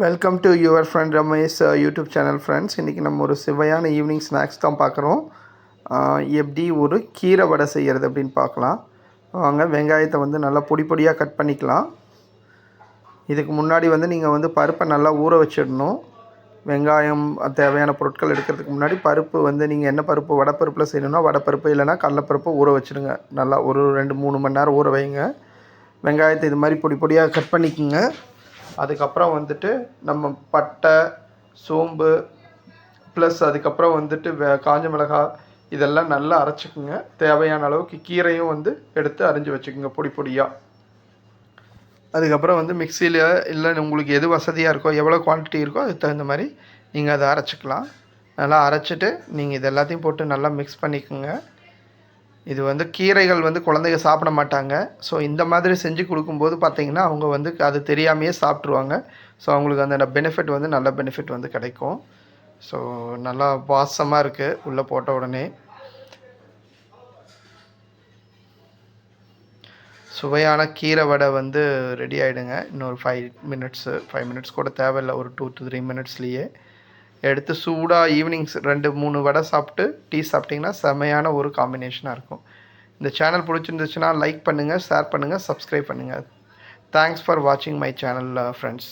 Welcome to your friend Ramesh YouTube channel friends இன்றைக்கி நம்ம ஒரு சுவையான ஈவினிங் ஸ்நாக்ஸ் தான் பார்க்குறோம். எப்படி ஒரு கீரை வடை செய்கிறது அப்படின்னு பார்க்கலாம். வாங்க வெங்காயத்தை வந்து நல்லா பொடி பொடியாக கட் பண்ணிக்கலாம். இதுக்கு முன்னாடி வந்து நீங்கள் வந்து பருப்பை நல்லா ஊற வச்சிடணும். வெங்காயம் தேவையான பொருட்கள் எடுக்கிறதுக்கு முன்னாடி பருப்பு வந்து நீங்கள் என்ன பருப்பு வடைப்பருப்பில் செய்யணும்னா வடைப்பருப்பு இல்லைனா கடலப்பருப்பு ஊற வச்சுடுங்க. நல்லா ஒரு ரெண்டு மூணு மணி நேரம் ஊற வைங்க. வெங்காயத்தை இது மாதிரி பொடி பொடியாக கட் பண்ணிக்கோங்க. அதுக்கப்புறம் வந்துட்டு நம்ம பட்டை சோம்பு ப்ளஸ் அதுக்கப்புறம் வந்துட்டு வே காஞ்ச மிளகாய் இதெல்லாம் நல்லா அரைச்சிக்குங்க. தேவையான அளவுக்கு கீரையும் வந்து எடுத்து அரிஞ்சு வச்சுக்கோங்க பொடி பொடியாக அதுக்கப்புறம் வந்து மிக்சியில் இல்லை உங்களுக்கு எது வசதியாக இருக்கோ எவ்வளோ குவான்டிட்டி இருக்கோ அதுக்கு தகுந்த மாதிரி நீங்கள் அதை அரைச்சிக்கலாம். நல்லா அரைச்சிட்டு நீங்கள் இது எல்லாத்தையும் போட்டு நல்லா மிக்ஸ் பண்ணிக்கோங்க. இது வந்து கீரைகள் வந்து குழந்தைங்க சாப்பிட மாட்டாங்க. ஸோ இந்த மாதிரி செஞ்சு கொடுக்கும்போது பார்த்திங்கன்னா அவங்க வந்து அது தெரியாமையே சாப்பிட்ருவாங்க ஸோ அவங்களுக்கு அந்த பெனிஃபிட் வந்து நல்ல பெனிஃபிட் வந்து கிடைக்கும். ஸோ நல்லா வாசமாக இருக்குது உள்ளே போட்ட உடனே. சுவையான கீரை வடை வந்து ரெடி ஆகிடுங்க இன்னொரு ஃபைவ் மினிட்ஸு ஃபைவ் மினிட்ஸ் கூட தேவையில்லை. ஒரு டூ டு த்ரீ மினிட்ஸ்லேயே எடுத்து சூடாக ஈவினிங்ஸ் ரெண்டு மூணு வடை சாப்பிட்டு டீ சாப்பிட்டிங்கன்னா செமையான ஒரு காம்பினேஷனாக இருக்கும். இந்த சேனல் பிடிச்சிருந்துச்சுன்னா லைக் பண்ணுங்கள் ஷேர் பண்ணுங்கள் சப்ஸ்கிரைப் பண்ணுங்கள் தேங்க்ஸ் ஃபார் வாட்சிங் மை சேனல் ஃப்ரெண்ட்ஸ்